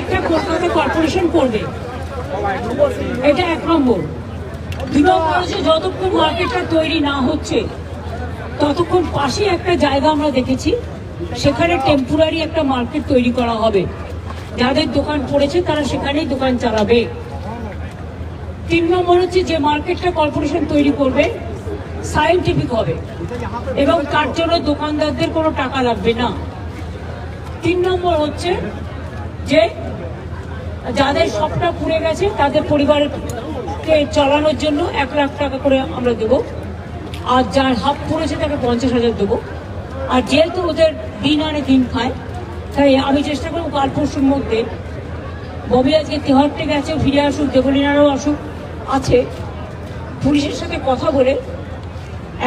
একটা কলকাতা কর্পোরেশন করবে। এটা এক নম্বর। দুই নম্বর হচ্ছে যতক্ষণ মার্কেটটা তৈরি না হচ্ছে, ততক্ষণ পাশে একটা জায়গা আমরা দেখেছি, সেখানে টেম্পোরারি একটা মার্কেট তৈরি করা হবে। যাদের দোকান পড়েছে তারা সেখানেই দোকান চালাবে। তিন নম্বর হচ্ছে যে মার্কেটটা কর্পোরেশন তৈরি করবে সায়েন্টিফিক হবে। এবং তার জন্য দোকানদারদের কোনো টাকা লাগবে না। তিন নম্বর হচ্ছে যে যাদের সবটা পুড়ে গেছে তাদের পরিবারকে চালানোর জন্য এক লাখ টাকা করে আমরা দেবো। আর যার হাফ পড়েছে, তাকে পঞ্চাশ হাজার দেবো। আর যেহেতু ওদের দিন আনে দিন খায়, তাই আমি চেষ্টা করব কাল পরশুর মধ্যে ববি আজকে তেহারটে গেছে, ফিরে আসুক, দেবলীনারও আসুক, আছে। পুলিশের সাথে কথা বলে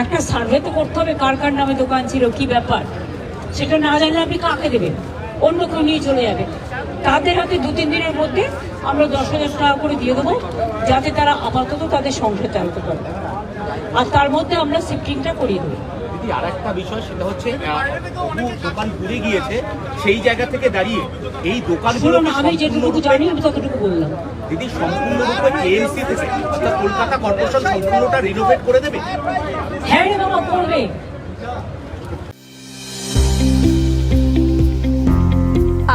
একটা সার্ভে তো করতে হবে, কার কার নামে দোকান ছিল, কি ব্যাপার, সেটা না জানলে আপনি কাকে দেবেন? অন্য কেউ নিয়ে চলে যাবে। তাদের হাতে দু তিন দিনের মধ্যে আমরা দশ হাজার টাকা করে দিয়ে দেবো যাতে তারা আপাতত তাদের সংসার চালাতে পারে আর তার মধ্যে আমরা শিফটিংটা করিয়ে দেবো। দিদি আর একটা বিষয় সেটা হচ্ছে দোকান ঘুরে গিয়েছে সেই জায়গা থেকে দাঁড়িয়ে এই দোকানগুলো আমি যেটুকু জানি ততটুকু বললাম। দিদি সম্পূর্ণরূপে কেএমসি থেকে অর্থাৎ কলকাতা কর্পোরেশন সম্পূর্ণটা রিনোভেট করে দেবে? হ্যাঁ বাবা করবে।